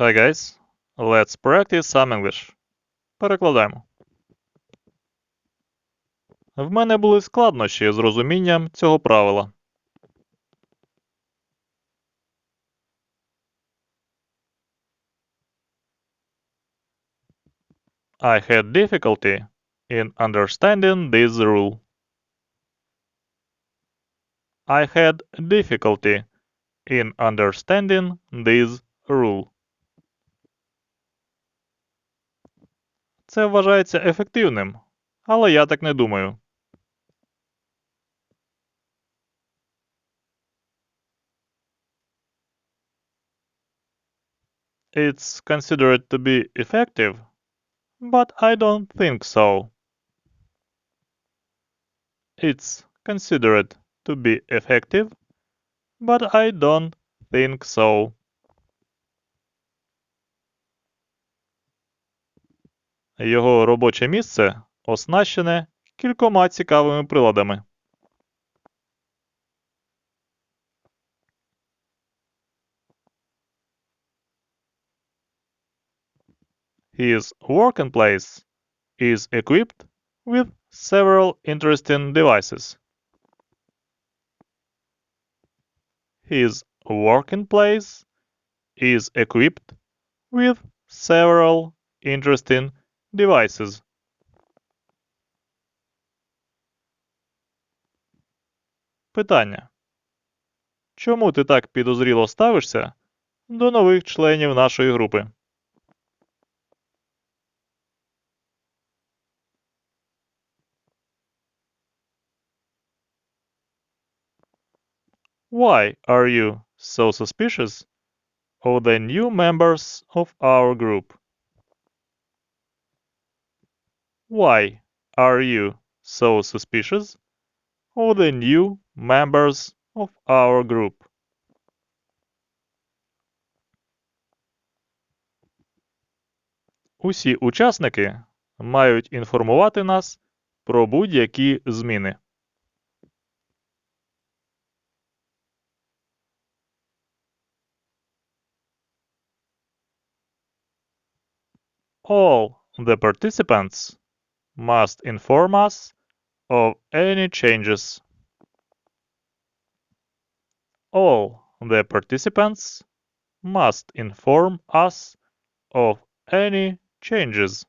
Hi guys, let's practice some English. Перекладаємо. В мене були складнощі з розумінням цього правила. I had difficulty in understanding this rule. I had difficulty in understanding this rule. Це вважається ефективним, але я так не думаю. It's considered to be effective, but I don't think so. It's considered to be effective, but I don't think so. Його робоче місце оснащене кількома цікавими приладами. His working place is equipped with several interesting devices. His working place is equipped with several interesting devices. Питання. Чому ти так підозріло ставишся до нових членів нашої групи? Why are you so suspicious of the new members of our group? Why are you so suspicious of the new members of our group? Усі учасники мають інформувати нас про будь-які зміни. All the participants must inform us of any changes. All the participants must inform us of any changes.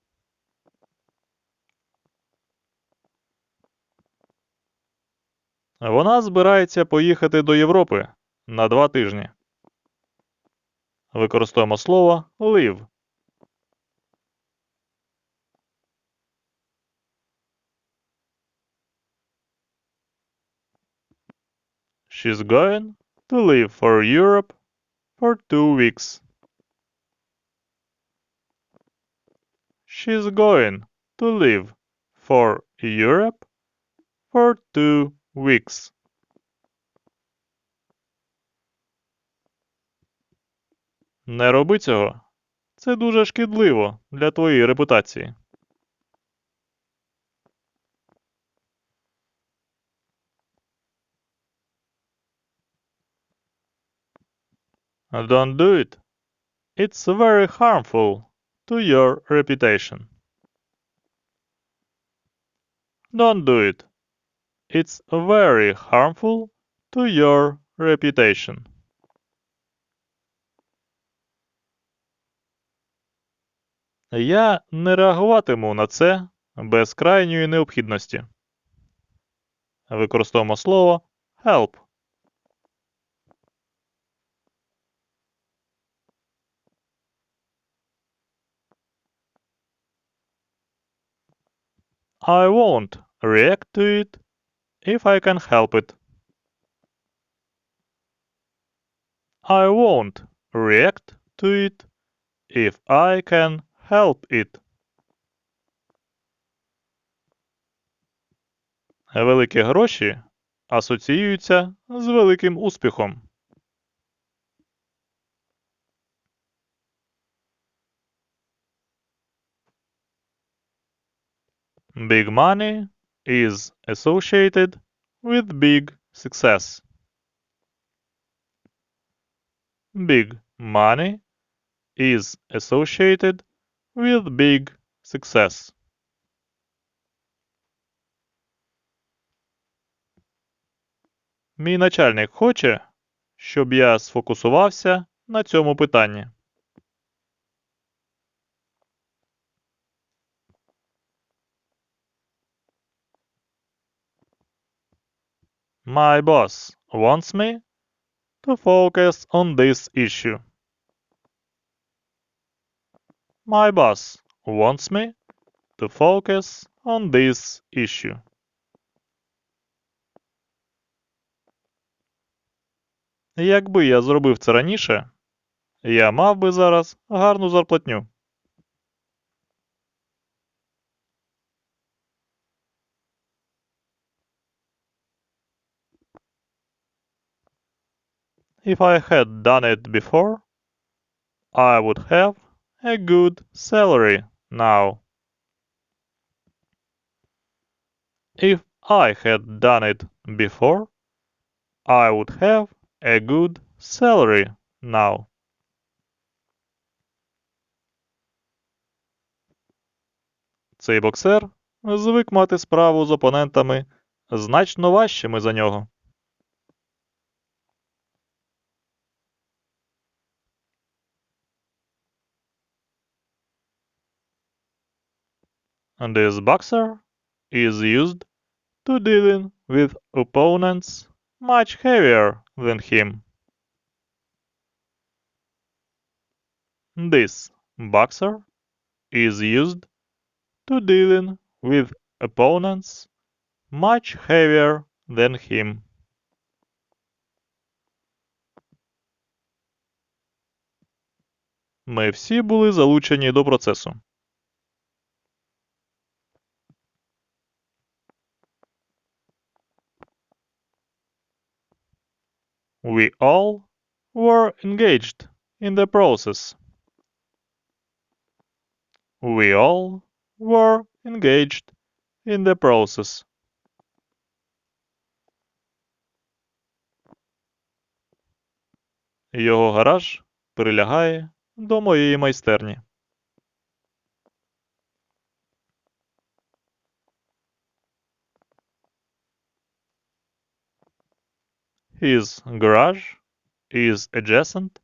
Вона збирається поїхати до Європи на два тижні. Використовуємо слово live. She's going to leave for Europe for two weeks. She's going to leave for Europe for two weeks. Не роби цього. Це дуже шкідливо для твоєї репутації. Don't do it. It's very harmful to your reputation. Don't do it. It's very harmful to your reputation. Я не реагуватиму на це без крайньої необхідності. Використовуємо слово help. I won't react to it if I can help it. I won't react to it if I can help it. Великі гроші асоціюються з великим успіхом. Big money is associated with big success. Big money is associated with big success. Мій начальник хоче, щоб я сфокусувався на цьому питанні. My boss wants me to focus on this issue. My boss wants me to focus on this issue. Якби я зробив це раніше, я мав би зараз гарну зарплатню. If I had done it before, I would have a good salary now. If I had done it before, I would have a good salary now. Цей боксер звик мати справу з опонентами значно важчими за нього. This boxer is used to dealing with opponents much heavier than him. This boxer is used to dealing with opponents much heavier than him. Ми всі були залучені до процесу. We all were engaged in the process. We all were engaged in the process. Його гараж прилягає до моєї майстерні. His garage is adjacent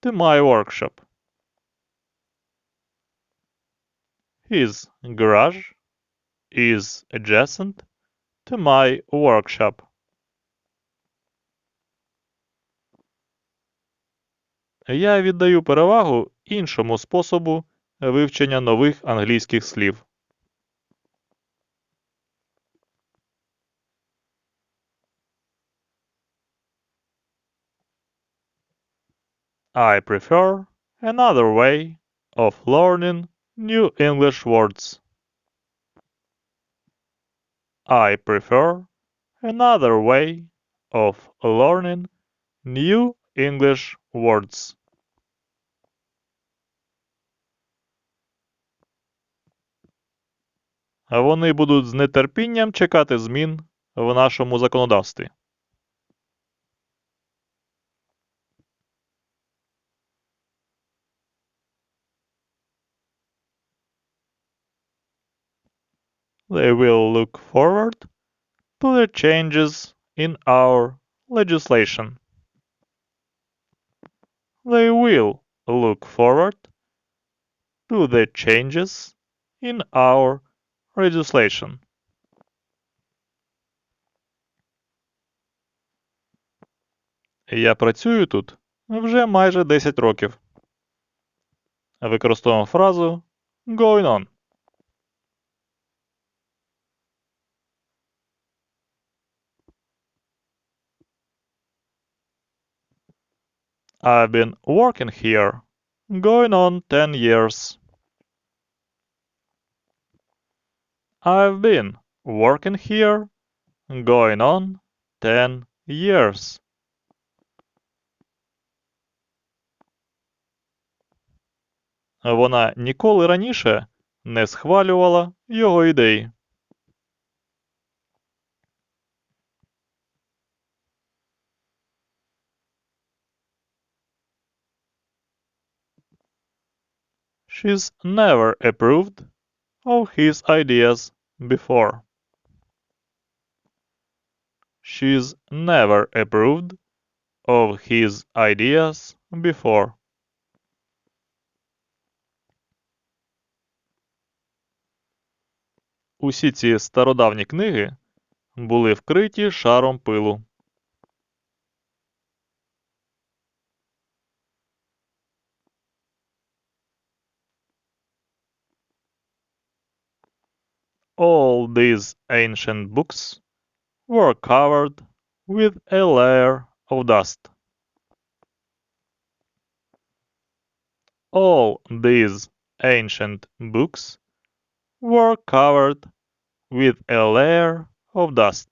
to my workshop. His garage is adjacent to my workshop. Я віддаю перевагу іншому способу вивчення нових англійських слів. I prefer another way of learning new English words. I prefer another way of learning new English words. Вони будуть з нетерпінням чекати змін в нашому законодавстві. They will look forward to the changes in our legislation. They will look forward to the changes in our legislation. Я працюю тут вже майже 10 років. Використовуємо фразу going on. I've been working here going on 10 years. I've been working here going on 10 years. Вона ніколи раніше не схвалювала його ідеї. She's never approved of his ideas before. She's never approved of his ideas before. Усі ці стародавні книги були вкриті шаром пилу. All these ancient books were covered with a layer of dust. All these ancient books were covered with a layer of dust.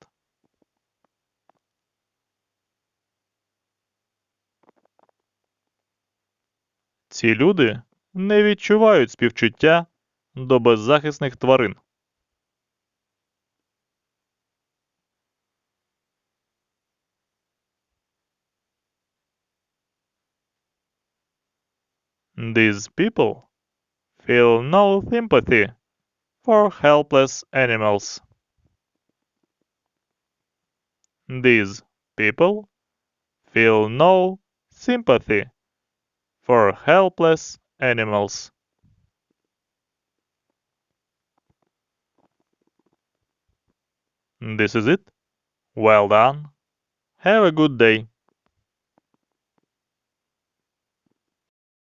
Ці люди не відчувають співчуття до беззахисних тварин. These people feel no sympathy for helpless animals. These people feel no sympathy for helpless animals. This is it. Well done. Have a good day.